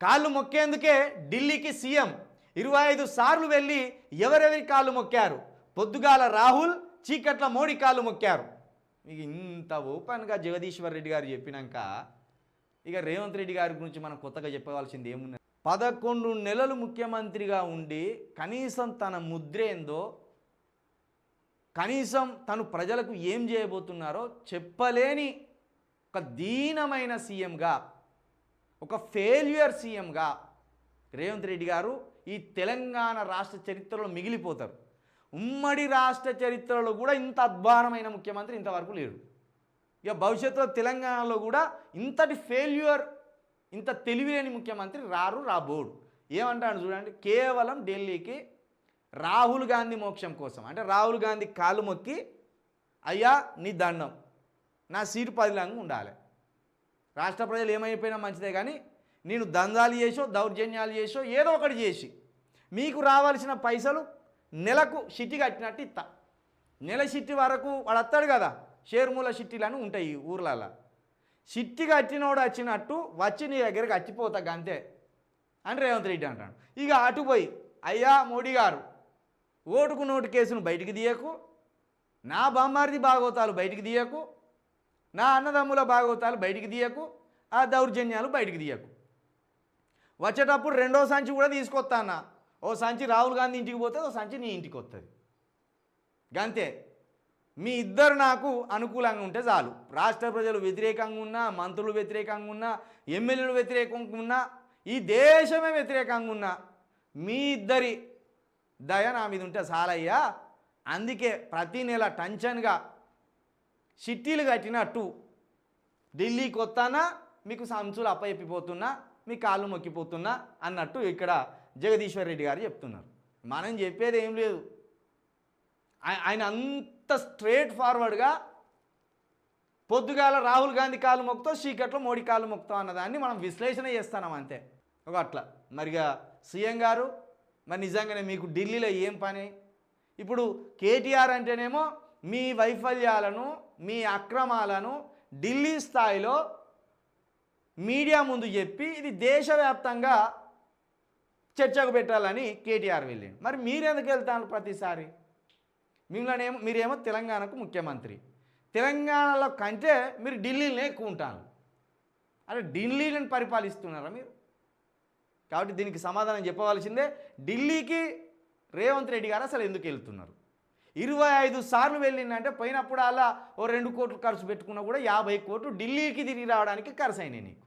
కాళ్ళు మొక్కేందుకే ఢిల్లీకి సీఎం. ఇరవై ఐదు సార్లు వెళ్ళి ఎవరెవరి కాళ్ళు మొక్కారు? పొద్దుగాల రాహుల్ చీకట్ల మోడీ కాళ్ళు మొక్కారు. ఇక ఇంత ఓపెన్గా జగదీశ్వర్ రెడ్డి గారు చెప్పినాక ఇక రేవంత్ రెడ్డి గారి గురించి మనం కొత్తగా చెప్పవలసింది ఏమున్నది? పదకొండు నెలలు ముఖ్యమంత్రిగా ఉండి కనీసం తన ముద్రేందో కనీసం తను ప్రజలకు ఏం చేయబోతున్నారో చెప్పలేని ఒక దీనమైన సీఎంగా ఒక ఫెయిల్యూర్ సీఎంగా రేవంత్ రెడ్డి గారు ఈ తెలంగాణ రాష్ట్ర చరిత్రలో మిగిలిపోతారు. ఉమ్మడి రాష్ట్ర చరిత్రలో కూడా ఇంత అద్భుతమైన ముఖ్యమంత్రి ఇంతవరకు లేడు. ఇక భవిష్యత్తులో తెలంగాణలో కూడా ఇంతటి ఫెయిల్యూర్ ఇంత తెలివిలేని ముఖ్యమంత్రి రారు రాబోడు. ఏమంటాడు చూడండి కేవలం ఢిల్లీకి రాహుల్ గాంధీ మోక్షం కోసం. అంటే రాహుల్ గాంధీ కాలు మొక్కి అయ్యా నీ దండం. నా సీటు పదిలంగా ఉండాలి. రాష్ట్ర ప్రజలు ఏమైపోయినా మంచిదే కానీ నేను దందాలు చేసో దౌర్జన్యాలు చేసో ఏదో ఒకటి చేసి మీకు రావాల్సిన పైసలు నెలకు సిట్టి కట్టినట్టు ఇస్తా నెల సిట్టి వరకు వాడు వస్తాడు కదా షేర్మూల షిట్టీలని ఉంటాయి ఊర్లలో సిట్టి కట్టినోడు వచ్చినట్టు వచ్చి నీ దగ్గరకు కట్టిపోతా అంతే అని రేవంత్ రెడ్డి అంటాడు. ఇక అటు పోయి అయ్యా మోడీ గారు ఓటుకు నోటు కేసును బయటికి తీయకు నా బామ్మారిది బాగోతాలు బయటికి తీయకు నా అన్నదమ్ముల భాగవతాలు బయటికి తీయకు ఆ దౌర్జన్యాలు బయటికి తీయకు. వచ్చేటప్పుడు రెండో సంచి కూడా తీసుకొస్తా అన్న ఓ సంచి రాహుల్ గాంధీ ఇంటికి పోతుంది ఓ సంచి నీ ఇంటికి వస్తుంది గంతే. మీ ఇద్దరు నాకు అనుకూలంగా ఉంటే చాలు. రాష్ట్ర ప్రజలు వ్యతిరేకంగా ఉన్నా మంత్రులు వ్యతిరేకంగా ఉన్నా ఎమ్మెల్యేలు వ్యతిరేకంగా ఉన్నా ఈ దేశమే వ్యతిరేకంగా ఉన్నా మీ ఇద్దరి దయ నా మీద ఉంటే చాలయ్యా. అందుకే ప్రతి నెల టెన్షన్గా చిట్టీలు కట్టినట్టు ఢిల్లీకి వస్తానా మీకు సంచులు అప్పయెప్పిపోతున్నా మీ కాళ్ళు మొక్కిపోతున్నా అన్నట్టు ఇక్కడ జగదీశ్వర్ రెడ్డి గారు చెప్తున్నారు. మనం చెప్పేది ఏం లేదు. ఆయన అంత స్ట్రేట్ ఫార్వర్డ్గా పొద్దుగాల రాహుల్ గాంధీ కాలు మొక్కుతో చీకట్లో మోడీ కాలు మొక్తాం అన్నదాన్ని మనం విశ్లేషణ చేస్తున్నాం అంతే. ఒక అట్లా. మరిగా సీఎం గారు మరి నిజంగానే మీకు ఢిల్లీలో ఏం పని? ఇప్పుడు కేటీఆర్ అంటేనేమో మీ వైఫల్యాలను మీ అక్రమాలను ఢిల్లీ స్థాయిలో మీడియా ముందు చెప్పి ఇది దేశవ్యాప్తంగా చర్చకు పెట్టాలని కేటీఆర్ వెళ్ళింది మరి మీరెందుకు వెళ్తాను ప్రతిసారి? మిమ్మల్నేమో మీరేమో తెలంగాణకు ముఖ్యమంత్రి. తెలంగాణలో కంటే మీరు ఢిల్లీనే ఎక్కువ ఉంటాను అంటే ఢిల్లీని పరిపాలిస్తున్నారా మీరు? కాబట్టి దీనికి సమాధానం చెప్పవలసిందే ఢిల్లీకి రేవంత్ రెడ్డి గారు అసలు ఎందుకు వెళ్తున్నారు? ఇరవై ఐదు సార్లు వెళ్ళిందంటే పోయినప్పుడు అలా ఓ రెండు కోట్లు ఖర్చు పెట్టుకున్నా కూడా యాభై కోట్లు ఢిల్లీకి తిరిగి రావడానికి ఖర్చు అయినాయి నీకు.